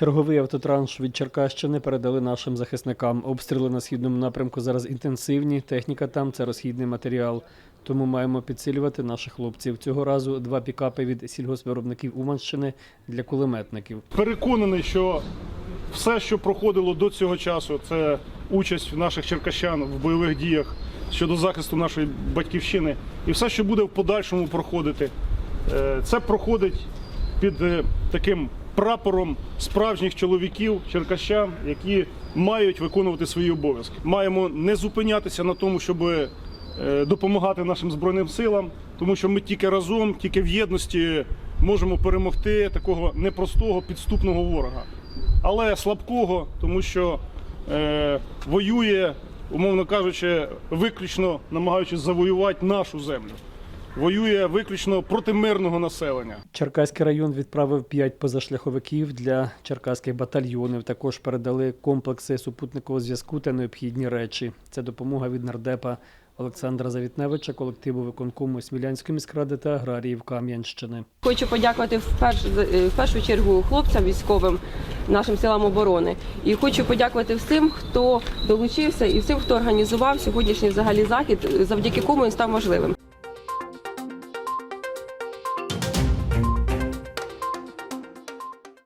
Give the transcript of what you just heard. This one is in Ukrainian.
Черговий автотранш від Черкащини передали нашим захисникам. Обстріли на східному напрямку зараз інтенсивні. Техніка там це розхідний матеріал. Тому маємо підсилювати наших хлопців. Цього разу два пікапи від сільгоспвиробників Уманщини для кулеметників. Переконаний, що все, що проходило до цього часу, це участь наших черкащан в бойових діях щодо захисту нашої батьківщини, і все, що буде в подальшому проходити, е, це проходить під е, таким прапором справжніх чоловіків, черкащан, які мають виконувати свої обов'язки. Маємо не зупинятися на тому, щоб е, допомагати нашим збройним силам, тому що ми тільки разом, тільки в єдності можемо перемогти такого непростого підступного ворога, але слабкого, тому що е, воює, умовно кажучи, виключно намагаючись завоювати нашу землю. Воює виключно проти мирного населення. Черкаський район відправив п'ять позашляховиків для черкаських батальйонів. Також передали комплекси супутникового зв'язку та необхідні речі. Це допомога від нардепа Олександра Завітневича, колективу виконкому Смілянської міськради та аграріїв Кам'янщини. Хочу подякувати в першу, в першу чергу хлопцям військовим, нашим силам оборони. І хочу подякувати всім, хто долучився, і всім, хто організував сьогоднішній взагалі захід, завдяки кому він став можливим.